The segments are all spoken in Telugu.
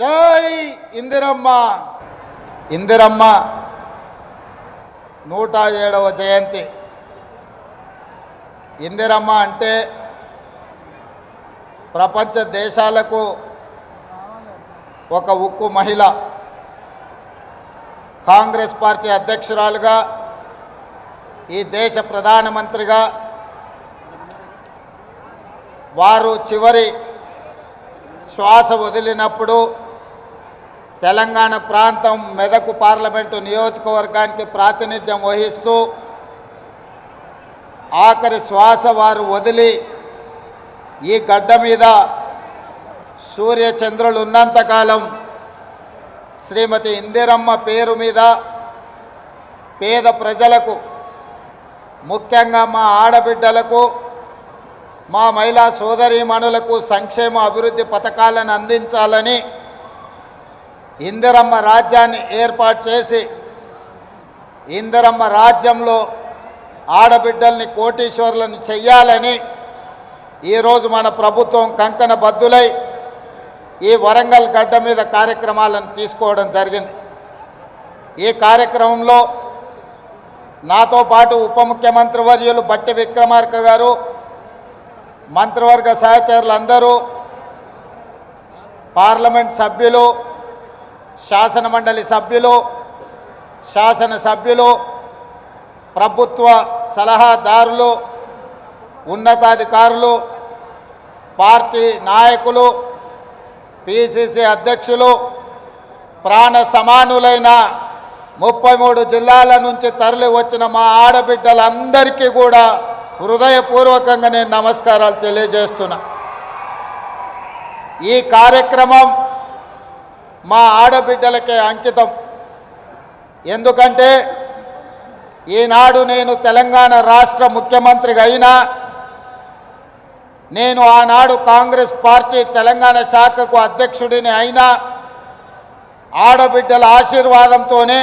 జై ఇందిరమ్మ. ఇందిరమ్మ నూట ఏడవ జయంతి. ఇందిరమ్మ అంటే ప్రపంచ దేశాలకు ఒక ఉక్కు మహిళ. కాంగ్రెస్ పార్టీ అధ్యక్షురాలుగా ఈ దేశ ప్రధానమంత్రిగా వారు చివరి శ్వాస వదిలినప్పుడు తెలంగాణ ప్రాంతం మెదకు పార్లమెంటు నియోజకవర్గానికి ప్రాతినిధ్యం వహిస్తూ ఆఖరి శ్వాస వారు వదిలి ఈ గడ్డ మీద సూర్యచంద్రులు ఉన్నంతకాలం శ్రీమతి ఇందిరమ్మ పేరు మీద పేద ప్రజలకు ముఖ్యంగా మా ఆడబిడ్డలకు మా మహిళా సోదరీమణులకు సంక్షేమ అభివృద్ధి పథకాలను అందించాలని ఇందిరమ్మ రాజ్యాన్ని ఏర్పాటు చేసి ఇందిరమ్మ రాజ్యంలో ఆడబిడ్డల్ని కోటీశ్వరులను చెయ్యాలని ఈరోజు మన ప్రభుత్వం కంకణ బద్దులై ఈ వరంగల్ గడ్డ మీద కార్యక్రమాలను తీసుకోవడం జరిగింది. ఈ కార్యక్రమంలో నాతో పాటు ఉప ముఖ్యమంత్రి వర్యులు బట్టి విక్రమార్క గారు మంత్రివర్గ సహచరులు అందరూ పార్లమెంట్ సభ్యులు శాసన మండలి సభ్యులు శాసన సభ్యులు ప్రభుత్వ సలహాదారులు ఉన్నతాధికారులు పార్టీ నాయకులు పిసిసి అధ్యక్షులు ప్రాణ సమానులైన ముప్పై మూడు జిల్లాల నుంచి తరలి వచ్చిన మా ఆడబిడ్డలందరికీ కూడా హృదయపూర్వకంగా నేను నమస్కారాలు తెలియజేస్తున్నా. ఈ కార్యక్రమం మా ఆడబిడ్డలకే అంకితం. ఎందుకంటే ఈనాడు నేను తెలంగాణ రాష్ట్ర ముఖ్యమంత్రిగా అయినా నేను ఆనాడు కాంగ్రెస్ పార్టీ తెలంగాణ శాఖకు అధ్యక్షుడిని అయినా ఆడబిడ్డల ఆశీర్వాదంతోనే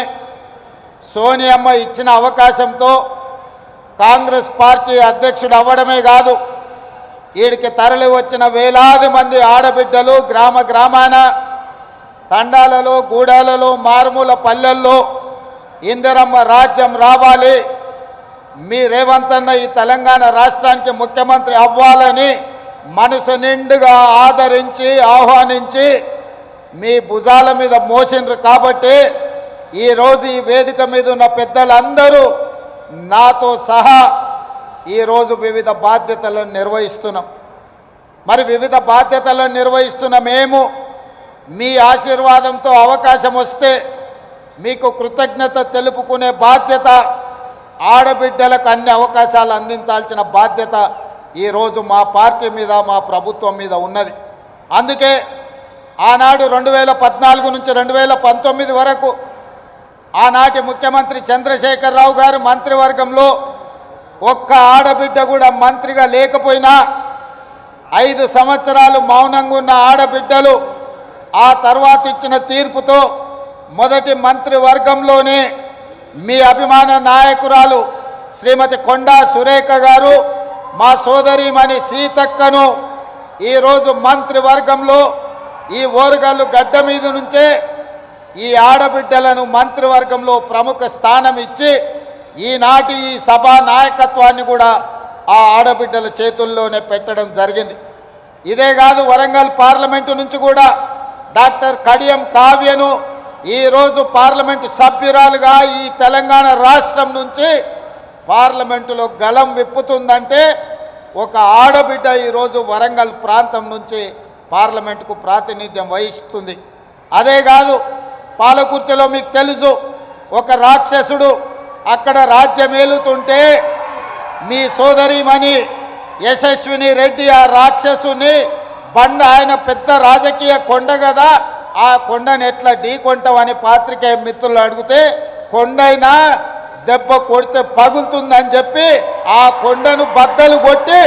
సోనియమ్మ ఇచ్చిన అవకాశంతో కాంగ్రెస్ పార్టీ అధ్యక్షుడు అవ్వడమే కాదు వీడికి తరలి వచ్చిన వేలాది మంది ఆడబిడ్డలు గ్రామ గ్రామాన తండాలలో గూడాలలో మారుమూల పల్లెల్లో ఇందిరమ్మ రాజ్యం రావాలి మీ రేవంత్ అన్న ఈ తెలంగాణ రాష్ట్రానికి ముఖ్యమంత్రి అవ్వాలని మనసు నిండుగా ఆదరించి ఆహ్వానించి మీ భుజాల మీద మోసిండ్రు కాబట్టి ఈరోజు ఈ వేదిక మీద ఉన్న పెద్దలందరూ నాతో సహా ఈరోజు వివిధ బాధ్యతలను నిర్వహిస్తున్నాం. మరి వివిధ బాధ్యతలను నిర్వహిస్తున్న మేము మీ ఆశీర్వాదంతో అవకాశం వస్తే మీకు కృతజ్ఞత తెలుపుకునే బాధ్యత ఆడబిడ్డలకు అన్ని అవకాశాలు అందించాల్సిన బాధ్యత ఈరోజు మా పార్టీ మీద మా ప్రభుత్వం మీద ఉన్నది. అందుకే ఆనాడు రెండు వేల పద్నాలుగు నుంచి రెండు వేల పంతొమ్మిది వరకు ఆనాటి ముఖ్యమంత్రి చంద్రశేఖరరావు గారు మంత్రివర్గంలో ఒక్క ఆడబిడ్డ కూడా మంత్రిగా లేకపోయినా ఐదు సంవత్సరాలు మౌనంగా ఉన్న ఆడబిడ్డలు ఆ తర్వాత ఇచ్చిన తీర్పుతో మొదటి మంత్రివర్గంలోనే మీ అభిమాన నాయకురాలు శ్రీమతి కొండా సురేఖ గారు మా సోదరిమణి సీతక్కను ఈరోజు మంత్రివర్గంలో ఈ ఓరుగల్లు గడ్డ మీద నుంచే ఈ ఆడబిడ్డలను మంత్రివర్గంలో ప్రముఖ స్థానం ఇచ్చి ఈనాటి ఈ సభా నాయకత్వాన్ని కూడా ఆ ఆడబిడ్డల చేతుల్లోనే పెట్టడం జరిగింది. ఇదే కాదు వరంగల్ పార్లమెంటు నుంచి కూడా డాక్టర్ కడియం కావ్యను ఈరోజు పార్లమెంటు సభ్యురాలుగా ఈ తెలంగాణ రాష్ట్రం నుంచి పార్లమెంటులో గలం విప్పుతుందంటే ఒక ఆడబిడ్డ ఈరోజు వరంగల్ ప్రాంతం నుంచి పార్లమెంటుకు ప్రాతినిధ్యం వహిస్తుంది. అదే కాదు పాలకుర్తిలో మీకు తెలుసు ఒక రాక్షసుడు అక్కడ రాజ్యమేలుతుంటే మీ సోదరిమణి యశస్విని రెడ్డి ఆ రాక్షసుని బండ ఆయన పెద్ద రాజకీయ కొండ కదా ఆ కొండని ఎట్లా ఢీకొంటామని పాత్రికేయ మిత్రులు అడిగితే కొండైనా దెబ్బ కొడితే పగులుతుందని చెప్పి ఆ కొండను బద్దలు కొట్టి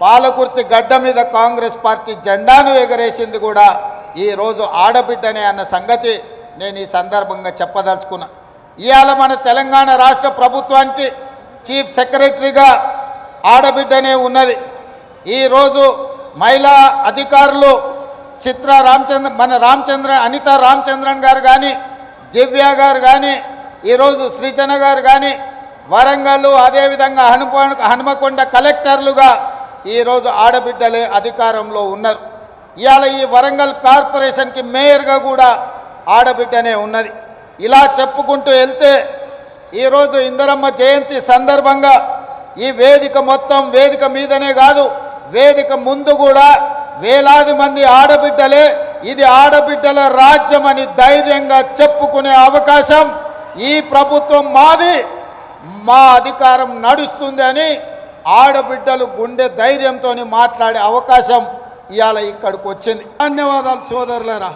పాలకుర్తి గడ్డ మీద కాంగ్రెస్ పార్టీ జెండాను ఎగరేసింది కూడా ఈరోజు ఆడబిడ్డనే అన్న సంగతి నేను ఈ సందర్భంగా చెప్పదలుచుకున్నా. ఇవాళ మన తెలంగాణ రాష్ట్ర ప్రభుత్వానికి చీఫ్ సెక్రటరీగా ఆడబిడ్డనే ఉన్నది. ఈరోజు మహిళా అధికారులు చిత్ర రామచంద్ర మన రామచంద్ర అనిత రామచంద్రన్ గారు కానీ దివ్య గారు కానీ ఈరోజు సృజన గారు కానీ వరంగల్ అదేవిధంగా హనుమ హనుమకొండ కలెక్టర్లుగా ఈరోజు ఆడబిడ్డలే అధికారంలో ఉన్నారు. ఇవాళ ఈ వరంగల్ కార్పొరేషన్కి మేయర్గా కూడా ఆడబిడ్డనే ఉన్నది. ఇలా చెప్పుకుంటూ వెళ్తే ఈరోజు ఇందరమ్మ జయంతి సందర్భంగా ఈ వేదిక మొత్తం వేదిక మీదనే కాదు వేదిక ముందు కూడా వేలాది మంది ఆడబిడ్డలే ఇది ఆడబిడ్డల రాజ్యం అని ధైర్యంగా చెప్పుకునే అవకాశం ఈ ప్రభుత్వం మాది మా అధికారం నడుస్తుంది అని ఆడబిడ్డలు గుండె ధైర్యంతో మాట్లాడే అవకాశం ఇవాళ ఇక్కడికి వచ్చింది. ధన్యవాదాలు సోదరులరా.